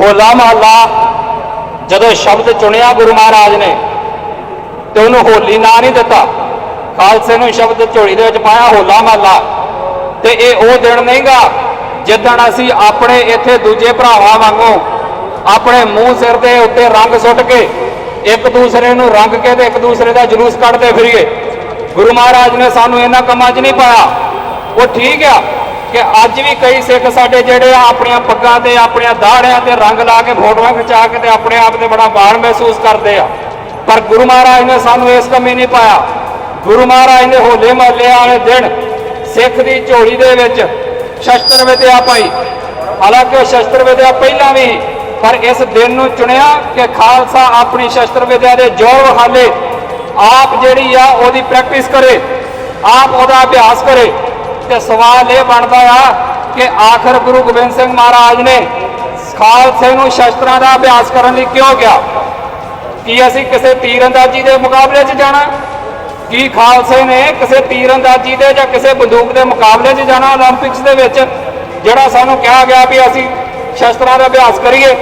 ਹੋਲਾ ਮਹੱਲਾ ਜਦੋਂ ਸ਼ਬਦ ਚੁਣਿਆ ਗੁਰੂ ਮਹਾਰਾਜ ਨੇ ਤੇ ਉਹਨੂੰ ਹੋਲੀ ਨਾਂ ਨਹੀਂ ਦਿੱਤਾ, ਖਾਲਸੇ ਨੂੰ ਸ਼ਬਦ ਝੋਲੀ ਦੇ ਵਿੱਚ ਪਾਇਆ, ਹੋਲਾ ਮਹੱਲਾ। ਤੇ ਇਹ ਉਹ ਦਿਨ ਨਹੀਂਗਾ ਜਿੱਦਣ ਅਸੀਂ ਆਪਣੇ ਇੱਥੇ ਦੂਜੇ ਭਰਾਵਾਂ ਵਾਂਗੂ ਆਪਣੇ ਮੂੰਹ ਸਿਰ ਦੇ ਉੱਤੇ ਰੰਗ ਸੁੱਟ ਕੇ ਇੱਕ ਦੂਸਰੇ ਨੂੰ ਰੰਗ ਕੇ ਤੇ ਇੱਕ ਦੂਸਰੇ ਦਾ ਜਲੂਸ ਕੱਢਦੇ ਫਿਰੀਏ। ਗੁਰੂ ਮਹਾਰਾਜ ਨੇ ਸਾਨੂੰ ਇਹਨਾਂ ਕੰਮਾਂ 'ਚ ਨਹੀਂ ਪਾਇਆ। ਉਹ ਠੀਕ ਆ। ਕਿ ਅੱਜ ਵੀ ਕਈ ਸਿੱਖ ਸਾਡੇ ਜਿਹੜੇ ਆ ਆਪਣੀਆਂ ਪੱਗਾਂ ਤੇ, ਆਪਣੀਆਂ ਦਾੜਿਆਂ ਤੇ ਰੰਗ ਲਾ ਕੇ ਫੋਟੋਆਂ ਖਿਚਾ ਕੇ ਤੇ ਆਪਣੇ ਆਪ ਤੇ ਬੜਾ ਮਾਣ ਮਹਿਸੂਸ ਕਰਦੇ ਆ। ਪਰ ਗੁਰੂ ਮਹਾਰਾਜ ਨੇ ਸਾਨੂੰ ਇਸ ਕਮੀ ਨਹੀਂ ਪਾਇਆ। ਗੁਰੂ ਮਹਾਰਾਜ ਨੇ ਹੋਲੇ ਮਹੱਲੇ ਵਾਲੇ ਦਿਨ ਸਿੱਖ ਦੀ ਝੋਲੀ ਦੇ ਵਿੱਚ ਸ਼ਸਤਰ ਵਿਦਿਆ ਪਾਈ। ਹਾਲਾਂਕਿ ਉਹ ਸ਼ਸਤਰ ਵਿਦਿਆ ਪਹਿਲਾਂ ਵੀ, ਪਰ ਇਸ ਦਿਨ ਨੂੰ ਚੁਣਿਆ ਕਿ ਖਾਲਸਾ ਆਪਣੀ ਸ਼ਸਤਰ ਵਿਦਿਆ ਦੇ ਜੋਰ ਹਾਲੇ ਆਪ ਜਿਹੜੀ ਆ ਉਹਦੀ ਪ੍ਰੈਕਟਿਸ ਕਰੇ, ਆਪ ਉਹਦਾ ਅਭਿਆਸ ਕਰੇ। ਤੇ ਸਵਾਲ ਇਹ ਬਣਦਾ ਆ ਕਿ ਆਖਰ ਗੁਰੂ ਗੋਬਿੰਦ ਸਿੰਘ ਮਹਾਰਾਜ ਨੇ ਖਾਲਸੇ ਨੂੰ ਸ਼ਸਤਰਾਂ ਦਾ ਅਭਿਆਸ ਕਰਨ ਲਈ ਕਿਉਂ ਗਿਆ? ਕੀ ਅਸੀਂ ਕਿਸੇ ਤੀਰੰਦਾਜ਼ੀ ਦੇ ਮੁਕਾਬਲੇ 'ਚ ਜਾਣਾ? ਕੀ ਖਾਲਸੇ ਨੇ ਕਿਸੇ ਤੀਰੰਦਾਜ਼ੀ ਦੇ ਜਾਂ ਕਿਸੇ ਬੰਦੂਕ ਦੇ ਮੁਕਾਬਲੇ 'ਚ ਜਾਣਾ 올림픽ਸ ਦੇ ਵਿੱਚ, ਜਿਹੜਾ ਸਾਨੂੰ ਕਿਹਾ ਗਿਆ ਵੀ ਅਸੀਂ ਸ਼ਸਤਰਾਂ ਦਾ ਅਭਿਆਸ ਕਰੀਏ?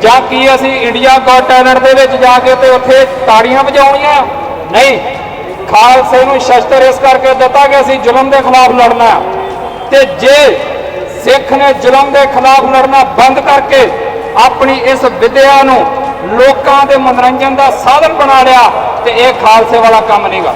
ਜਾਂ ਕੀ ਅਸੀਂ ਇੰਡੀਆ ਗੋਟ ਟੈਲੈਂਟ ਦੇ ਵਿੱਚ ਜਾ ਕੇ ਤੇ ਉੱਥੇ ਤਾੜੀਆਂ ਵਜਾਉਣੀਆਂ? ਨਹੀਂ। ਖਾਲਸੇ ਨੂੰ ਸ਼ਸਤਰ ਇਸ ਕਰਕੇ ਦਿੱਤਾ ਕਿ ਅਸੀਂ ਜ਼ੁਲਮ ਦੇ ਖਿਲਾਫ ਲੜਨਾ ਹੈ। ਤੇ ਜੇ ਸਿੱਖ ਨੇ ਜ਼ੁਲਮ ਦੇ ਖਿਲਾਫ ਲੜਨਾ ਬੰਦ ਕਰਕੇ ਆਪਣੀ ਇਸ ਵਿਦਿਆ ਨੂੰ ਲੋਕਾਂ ਦੇ ਮਨੋਰੰਜਨ ਦਾ ਸਾਧਨ ਬਣਾ ਲਿਆ, ਤੇ ਇਹ ਖਾਲਸੇ ਵਾਲਾ ਕੰਮ ਨਹੀਂਗਾ